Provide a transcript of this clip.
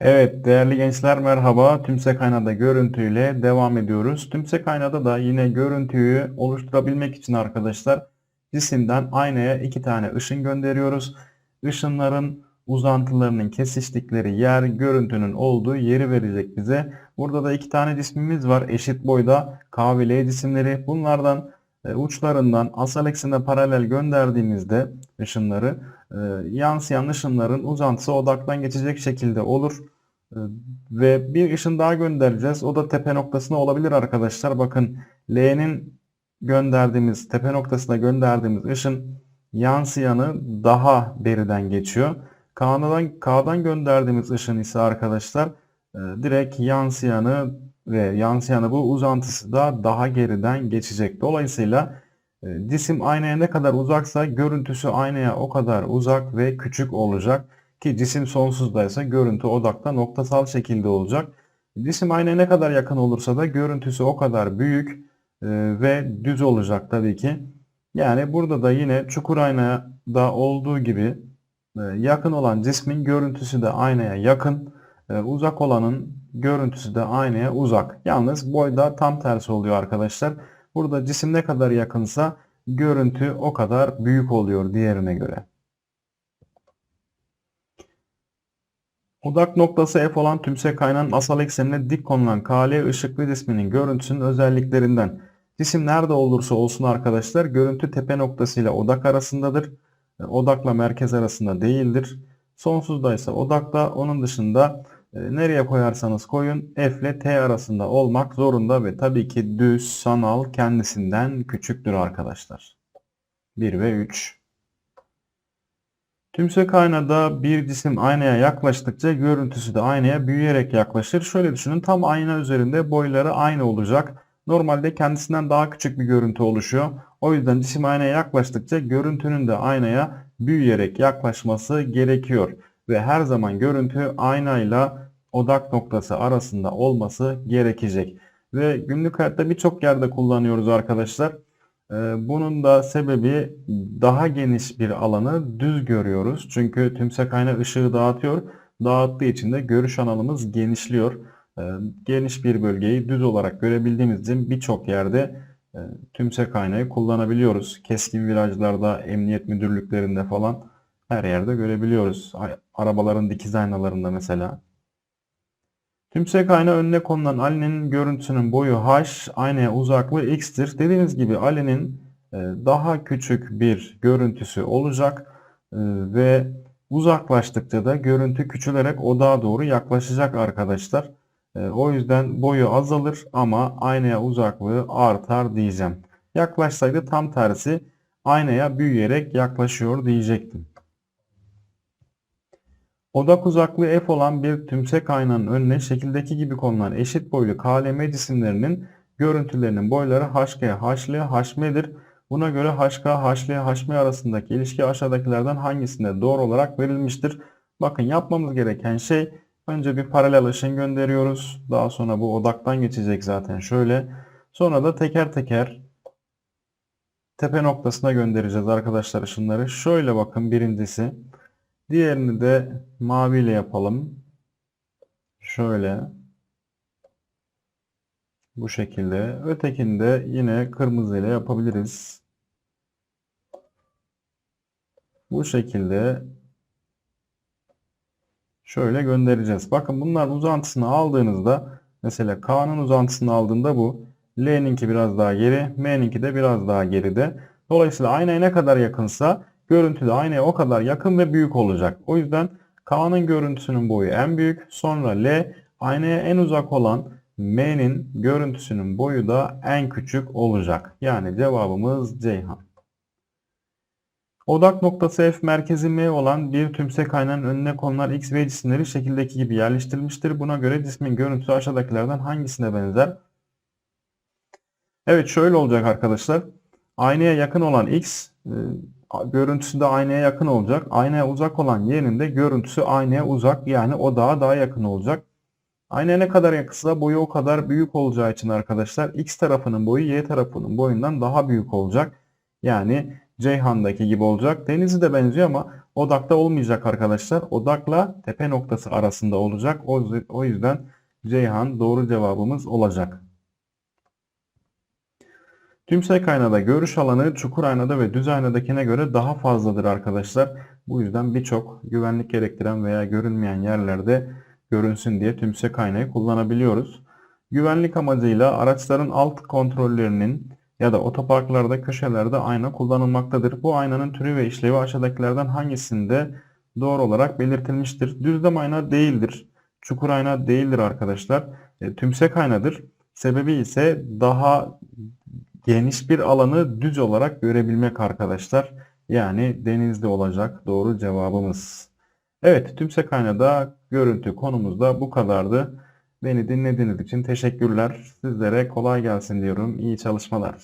Evet değerli gençler merhaba. Tümsek aynada görüntüyle devam ediyoruz. Tümsek aynada da yine görüntüyü oluşturabilmek için arkadaşlar cisimden aynaya iki tane ışın gönderiyoruz. Işınların uzantılarının kesiştikleri yer görüntünün olduğu yeri verecek bize. Burada da iki tane cismimiz var eşit boyda K ve L cisimleri. Bunlardan e, uçlarından asal eksene paralel gönderdiğimizde ışınları yansıyan ışınların uzantısı odaktan geçecek şekilde olur. E, Ve bir ışın daha göndereceğiz. O da tepe noktasına olabilir arkadaşlar. Bakın L'nin gönderdiğimiz tepe noktasına gönderdiğimiz ışın yansıyanı daha beriden geçiyor. K'dan, K'dan gönderdiğimiz ışın ise arkadaşlar e, direkt yansıyanı ve yansıyanı bu uzantısı da daha geriden geçecek. Dolayısıyla cisim aynaya ne kadar uzaksa görüntüsü aynaya o kadar uzak ve küçük olacak. Ki cisim sonsuzdaysa görüntü odakta noktasal şekilde olacak. Cisim aynaya ne kadar yakın olursa da görüntüsü o kadar büyük e, ve düz olacak tabii ki. Yani burada da yine çukur aynada olduğu gibi e, yakın olan cismin görüntüsü de aynaya yakın, e, uzak olanın görüntüsü de aynaya uzak. Yalnız boyda tam tersi oluyor arkadaşlar. Burada cisim ne kadar yakınsa görüntü o kadar büyük oluyor diğerine göre. Odak noktası F olan tümsek kaynağın asal eksenine dik konulan KL ışıklı cisminin görüntüsünün özelliklerinden. Cisim nerede olursa olsun arkadaşlar görüntü tepe noktası ile odak arasındadır. E, Odakla merkez arasında değildir. Sonsuzda ise odakla onun dışında nereye koyarsanız koyun F ile T arasında olmak zorunda ve tabii ki düz sanal kendisinden küçüktür arkadaşlar. 1 ve 3. Tümsek aynada bir cisim aynaya yaklaştıkça görüntüsü de aynaya büyüyerek yaklaşır. Şöyle düşünün tam ayna üzerinde boyları aynı olacak. Normalde kendisinden daha küçük bir görüntü oluşuyor. O yüzden cisim aynaya yaklaştıkça görüntünün de aynaya büyüyerek yaklaşması gerekiyor. Ve her zaman görüntü aynayla odak noktası arasında olması gerekecek. Ve günlük hayatta birçok yerde kullanıyoruz arkadaşlar. Ee, Bunun da sebebi daha geniş bir alanı düz görüyoruz. Çünkü tümsek ayna ışığı dağıtıyor. Dağıttığı için de görüş alanımız genişliyor. Ee, Geniş bir bölgeyi düz olarak görebildiğimiz için birçok yerde e, tümsek aynayı kullanabiliyoruz. Keskin virajlarda, emniyet müdürlüklerinde falan her yerde görebiliyoruz. Arabaların dikiz aynalarında mesela. Tümsek ayna önüne konulan Ali'nin görüntüsünün boyu h, aynaya uzaklığı x'tir. Dediğimiz gibi Ali'nin e, daha küçük bir görüntüsü olacak e, ve uzaklaştıkça da görüntü küçülerek odağa doğru yaklaşacak arkadaşlar. E, O yüzden boyu azalır ama aynaya uzaklığı artar diyeceğim. Yaklaşsaydı tam tersi aynaya büyüyerek yaklaşıyor diyecektim. Odak uzaklığı f olan bir tümsek aynanın önüne şekildeki gibi konulan eşit boylu KLM cisimlerinin görüntülerinin boyları HG, HL, HM'dir. Buna göre HK, HL, HM arasındaki ilişki aşağıdakilerden hangisinde doğru olarak verilmiştir? Bakın yapmamız gereken şey önce bir paralel ışın gönderiyoruz. Daha sonra bu odaktan geçecek zaten şöyle. Sonra da teker teker tepe noktasına göndereceğiz arkadaşlar ışınları. Şöyle bakın birincisi. Diğerini de maviyle yapalım. Şöyle. Bu şekilde. Ötekini de yine kırmızı ile yapabiliriz. Bu şekilde şöyle göndereceğiz. Bakın bunların uzantısını aldığınızda mesela K'nın uzantısını aldığında bu. L'ninki biraz daha geri. M'ninki de biraz daha geride. Dolayısıyla aynaya ne kadar yakınsa görüntü de aynaya o kadar yakın ve büyük olacak. O yüzden K'nın görüntüsünün boyu en büyük. Sonra L aynaya en uzak olan M'nin görüntüsünün boyu da en küçük olacak. Yani cevabımız Ceyhan. Odak noktası F merkezi M olan bir tümsek aynanın önüne konulan X ve cisimleri şekildeki gibi yerleştirilmiştir. Buna göre cismin görüntüsü aşağıdakilerden hangisine benzer? Evet şöyle olacak arkadaşlar. Aynaya yakın olan X görüntüsü de aynaya yakın olacak. Aynaya uzak olan Y'nin de görüntüsü aynaya uzak yani odağa daha yakın olacak. Aynaya ne kadar yakınsa boyu o kadar büyük olacağı için arkadaşlar X tarafının boyu Y tarafının boyundan daha büyük olacak. Yani Ceyhan'daki gibi olacak. Denizli de benziyor ama odakta olmayacak arkadaşlar. Odakla tepe noktası arasında olacak. O, o yüzden Ceyhan doğru cevabımız olacak. Tümsek aynada görüş alanı çukur aynada ve düz aynadakine göre daha fazladır arkadaşlar. Bu yüzden birçok güvenlik gerektiren veya görünmeyen yerlerde görünsün diye tümsek aynayı kullanabiliyoruz. Güvenlik amacıyla araçların alt kontrollerinin ya da otoparklarda köşelerde ayna kullanılmaktadır. Bu aynanın türü ve işlevi aşağıdakilerden hangisinde doğru olarak belirtilmiştir? Düzlem ayna değildir. Çukur ayna değildir arkadaşlar. E, tümsek aynadır. Sebebi ise daha geniş bir alanı düz olarak görebilmek arkadaşlar. Yani denizde olacak doğru cevabımız. Evet tümsek aynada görüntü konumuzda bu kadardı. Beni dinlediğiniz için teşekkürler. Sizlere kolay gelsin diyorum. İyi çalışmalar.